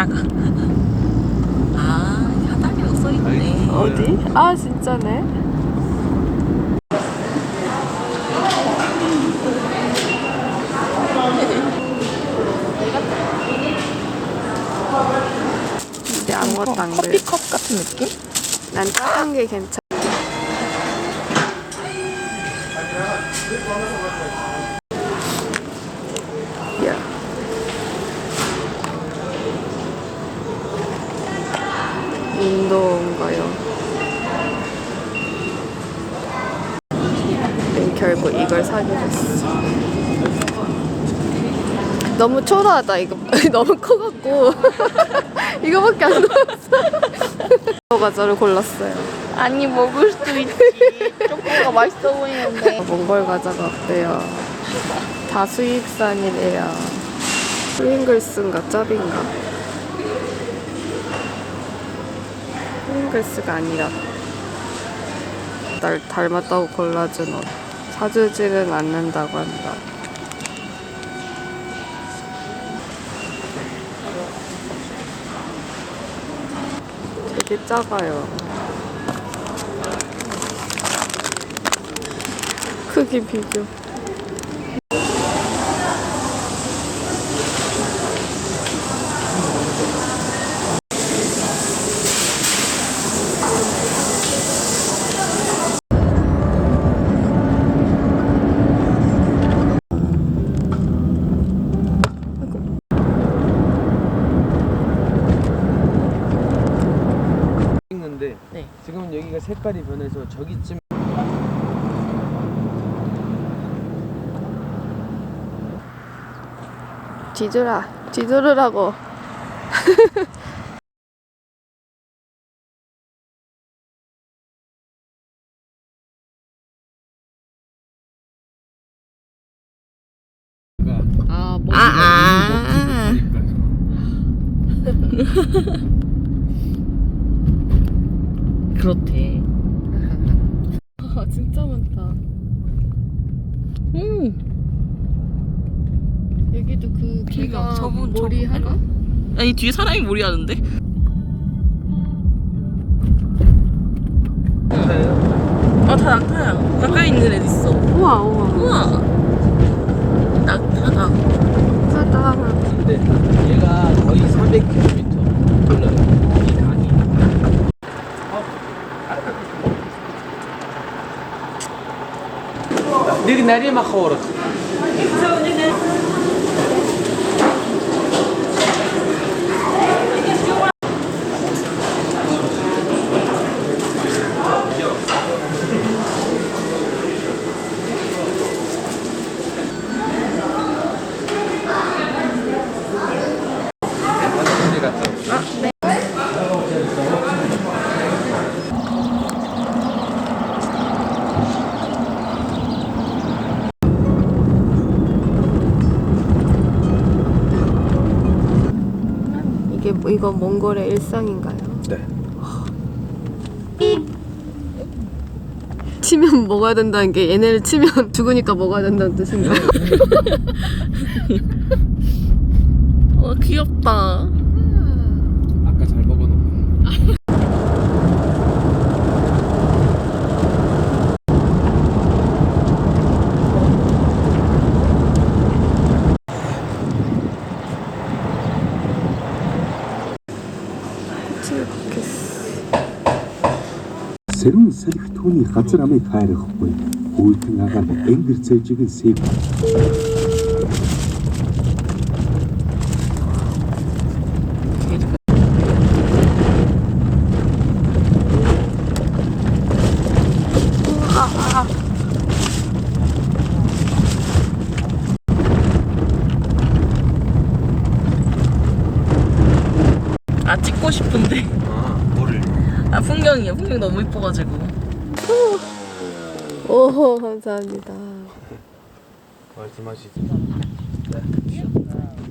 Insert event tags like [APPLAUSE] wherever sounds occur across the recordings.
작아. 아, 하단이라고 써있네. 어디? 아 진짜네. 근데 아무것도 안 그래. 커피컵 같은 느낌? 난 작은 게 괜찮아. 인도인가요? 네, 결국 이걸 사게 됐어. 너무 초라하다 이거 [LAUGHS] 너무 커갖고 [LAUGHS] 이거밖에 안 나왔어. [LAUGHS] 과자를 골랐어요. 아니, 먹을 수도 있지. 초코가 맛있어 보이는데. 몽골 과자가 어때요? 다 수입산이래요. 프링글스인가 짭인가? 프링글스가 아니라 날 닮았다고 골라준 옷 사주지는 않는다고 한다. 되게 작아요. 크기 비교. 찍는데 네. 지금은 여기가 색깔이 변해서 저기쯤 뒤돌아, 뒤돌으라고. [LAUGHS] 아, 아, 아. 그렇대. 아, 진짜 많다. 음. 여기도 그 걔가 걔가 저분, 머리 저분 하나? 아니, 뒤에 사람이 머리 하는데? 아, 다 낙타야. 가까이 있는 애 있어. 우와, 우와. 우와. 낙타다. 하다. 근데 얘가 거의 300km 돌려요 دير ناري ما خورك 이거 몽골의 일상인가요? 네 치면 먹어야 된다는 게 얘네를 치면 [LAUGHS] 죽으니까 먹어야 된다는 뜻인가요? [LAUGHS] 어, 귀엽다. Сэрүүн салхи түүний газар амыг хайрахгүй. Хүйтэн агаал энгэр цэжиг нь сэв. 풍경이에요. 풍경 너무 이뻐가지고. 오, 감사합니다. 말씀하시죠.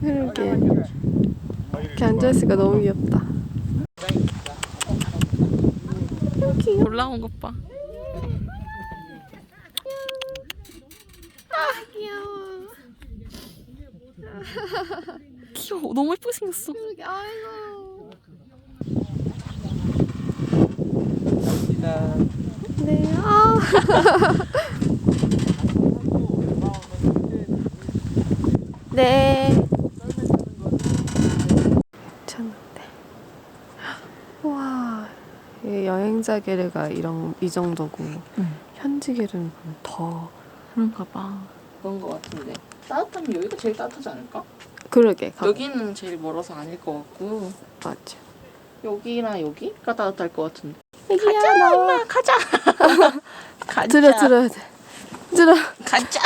그러게. 이렇게 앉아있으니까 너무 귀엽다. 올라온 것 봐. 아 귀여워. 귀여워. 너무 예쁘게 생겼어. 그러게 아이고. 네. 아. 네. 괜찮은데. 와. 이 여행자 게르가 이런 이 정도고 현지 게르는 더 그런가 봐. 그런 거 같은데. 따뜻하면 여기가 제일 따뜻하지 않을까? 그러게. 가... 여기는 제일 멀어서 아닐 것 같고 맞지. 여기나 여기가 따뜻할 것 같은데. 가자 나와. 가자. [LAUGHS] 가자. 들어 들어야 돼. 들어. 가자.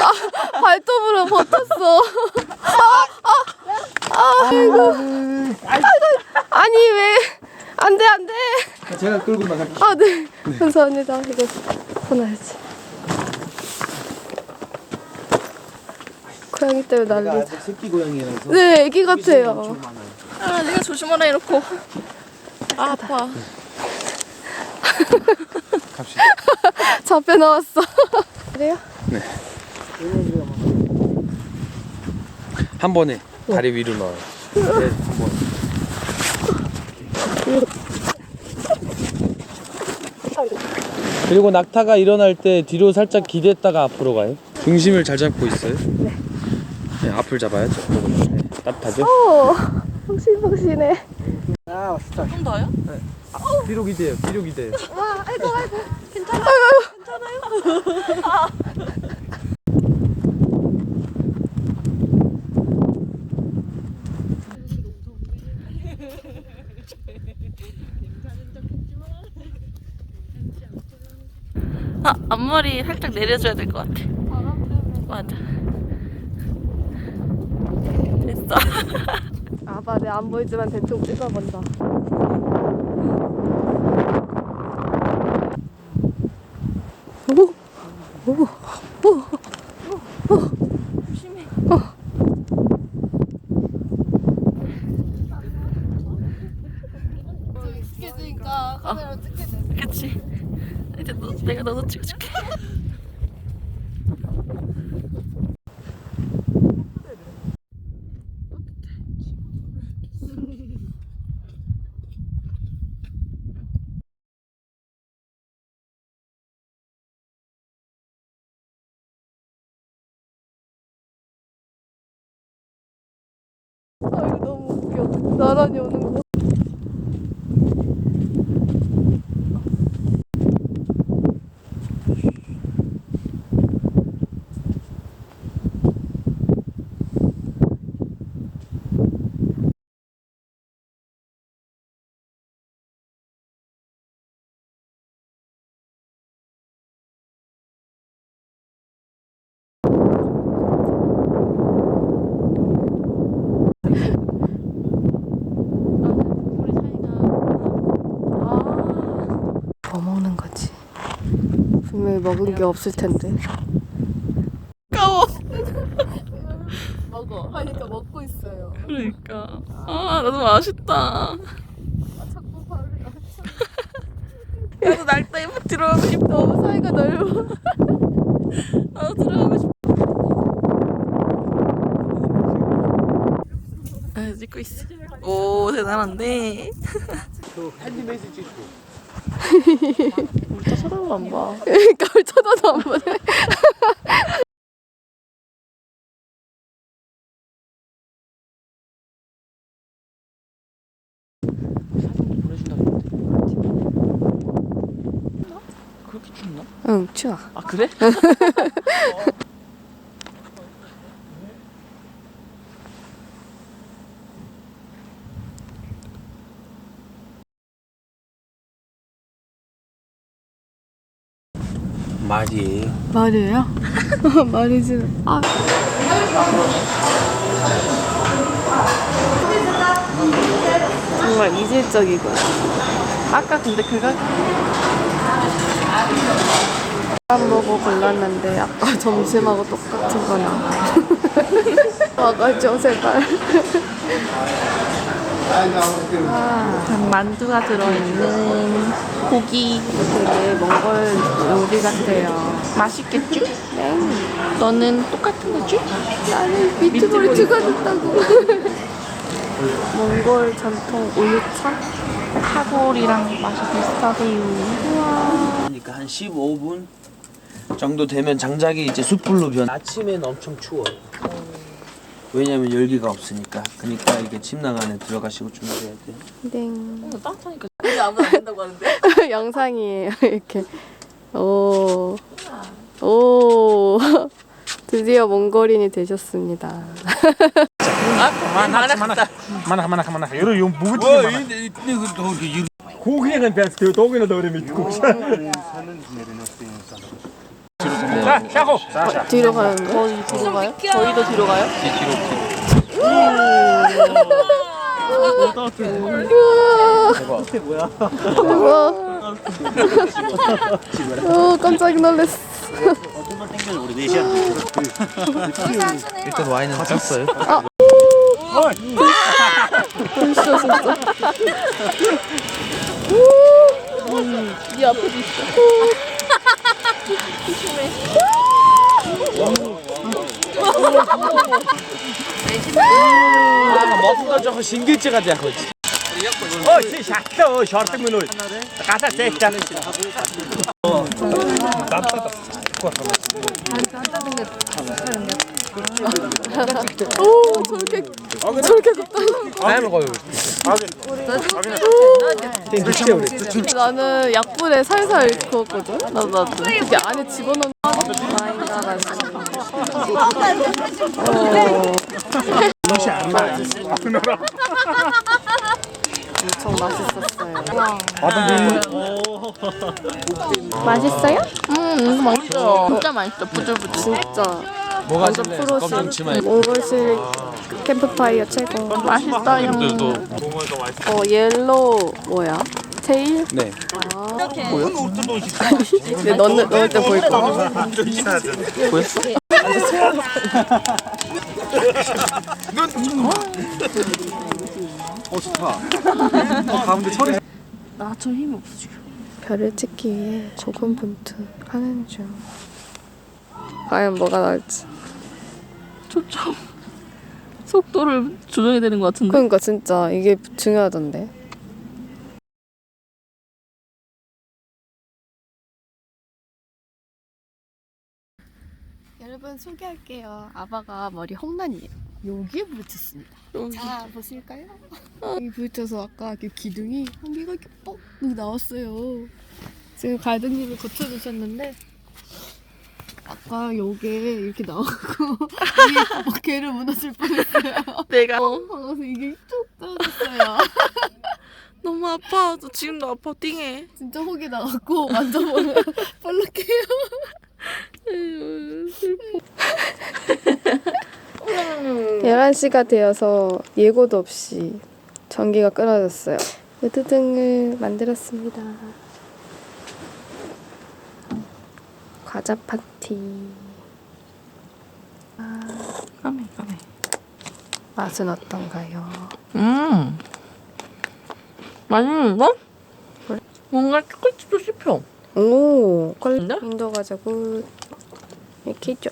발톱으로 버텼어. 아, 아, 아, 아이고. 아이고. 아니 왜? 안 돼 안 돼. 제가 끌고 나갈게요. 아 네. 감사합니다. 이거 꺼놔야지. 고양이 때문에 난리다. 아직 새끼 고양이라서. 네, 애기 같아요. 많아요. 아, 내가 조심하라 이렇고. 아, 아파. [LAUGHS] 갑시다. [LAUGHS] 잡혀 나왔어. [LAUGHS] 그래요? 한 번에 다리 위로 넣어요. 네, 한 번. 그리고 낙타가 일어날 때 뒤로 살짝 기댔다가 앞으로 가요. 중심을 잘 잡고 있어요. 네. 앞을 잡아야죠. 네, 따뜻하죠? 오, 푹신푹신해. 아, 스타. 좀 더요? 뒤로 기대요. 뒤로 기대요. 아, 앞머리 살짝 내려줘야 될 것 같아. 맞아. 됐어. 아빠 내 안 보이지만 대충 찍어본다. 오, 오, 오, 오. 조심해. 익숙해지니까 카메라 찍게 돼. 그치. 이제 너, 내가 너도 찍어줄게. 아 이거 너무 웃겨. 나란히 오는 거. 뭐 먹는 거지? 분명히 먹은 게 없을 텐데. 까워. 먹어. 하니까 먹고 있어요. 그러니까. 아, 나도 맛있다. 나도 날따위 막 들어가고 싶어. 너무 사이가 넓어. 나도 들어가고 싶어. 아, 찍고 있어. 오, 대단한데. 메시지 줘. 우 리다 쳐다도 안 봐. 그러니까 울 쳐다도 안 보네. 사진 보내준다는데. 그렇게 춥나? 응, 추워. 아, 그래? [LAUGHS] 말이에요. [LAUGHS] 말이에요? 말이지. 아. 정말 이질적이고. 아까 근데 그가 밥 먹어 골랐는데 아까 [LAUGHS] 점심하고 똑같은 거나. 와가지고 [LAUGHS] 제발. 만두가 들어있는 고기 되게 몽골 요리 같아요. 맛있겠죠? 네. 너는 똑같은 거지? 나는 미트볼이 추가됐다고. [LAUGHS] 몽골 전통 우유차? 카골이랑 맛이 비슷하대요. 그러니까 한 15분 정도 되면 장작이 이제 숯불로 변. 아침에는 엄청 추워요. 왜냐면 열기가 없으니까. 그러니까 이게 침낭 안에 들어가시고 준비해야 돼요. 땡. 따뜻하니까 우리 아무도 안 된다고 하는데. [LAUGHS] 영상이에요. 이렇게. 오. 오. 드디어 몽골인이 되셨습니다. Mana mana mana mana mana yürü yum bu gibi. Kuğuya ben stüdyo doğuna doğru mit kuğuya. 자, 샤고. 뒤로 가는 거? 저희 뒤로 가요? 저희도 뒤로 가요? 우와. 오, 깜짝 놀랐어. 일단 와인은 짰어요. 진짜 진짜. 네 앞에도 있어. 먹은 조금 신기증가 돼. O şey şartlı o şartlı mı olur? Kasa seçten. 오, 저렇게 저렇게 덥다. 잘 먹어요. 나는 약불에 살살 구웠거든. 나도 나도. 이게 안에 집어넣는 많이 나가지고. 엄청 맛있었어요. 맛있어요? 음, 맛있어요. 진짜 맛있어. 부들부들. 진짜 뭐가 완전? 프로시. 껌좀 치마. 몽골식 캠프파이어 최고. 맛있어요. 어 옐로우 뭐야? 제일? 네. 근데 넣는 넣을 때 보일 거. 보였어? [LAUGHS] 나저 힘이 없어 지금. 별을 찍기 위해 고군분투 하는 중. 과연 뭐가 나올지. 초점. 속도를 조정해야 되는 것 같은데. 그러니까 진짜 이게 중요하던데. 여러분 소개할게요. 아바가 머리 홍난이에요. 여기에 부딪혔습니다. 자 보실까요? 여기 부딪혀서 아까 이렇게 기둥이 한 개가 이렇게 뻑 나왔어요. 지금 갈등님이 고쳐주셨는데 아까 여기에 이렇게 나오고 이게 막 개를 무너질 뻔했어요. 내가 그래서 이게 쭉 떨어졌어요. 너무 아파. 저 지금도 아파. 띵해. 진짜 혹이 나갔고 만져보면 [LAUGHS] 볼록해요. [LAUGHS] 11시가 되어서 예고도 없이 전기가 끊어졌어요. 우드등을 만들었습니다. 과자 파티. 까매 까매. 맛은 어떤가요? 음. 맛있는데? 뭔가 초콜릿도 씹혀. 오? 인도 과자 굿. 이렇게 있죠.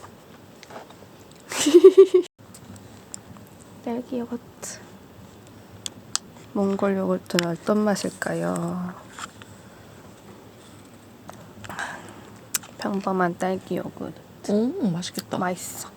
[LAUGHS] 딸기 요거트. 몽골 요거트는 어떤 맛일까요? 평범한 딸기 요거트. 오 맛있겠다. 맛있어.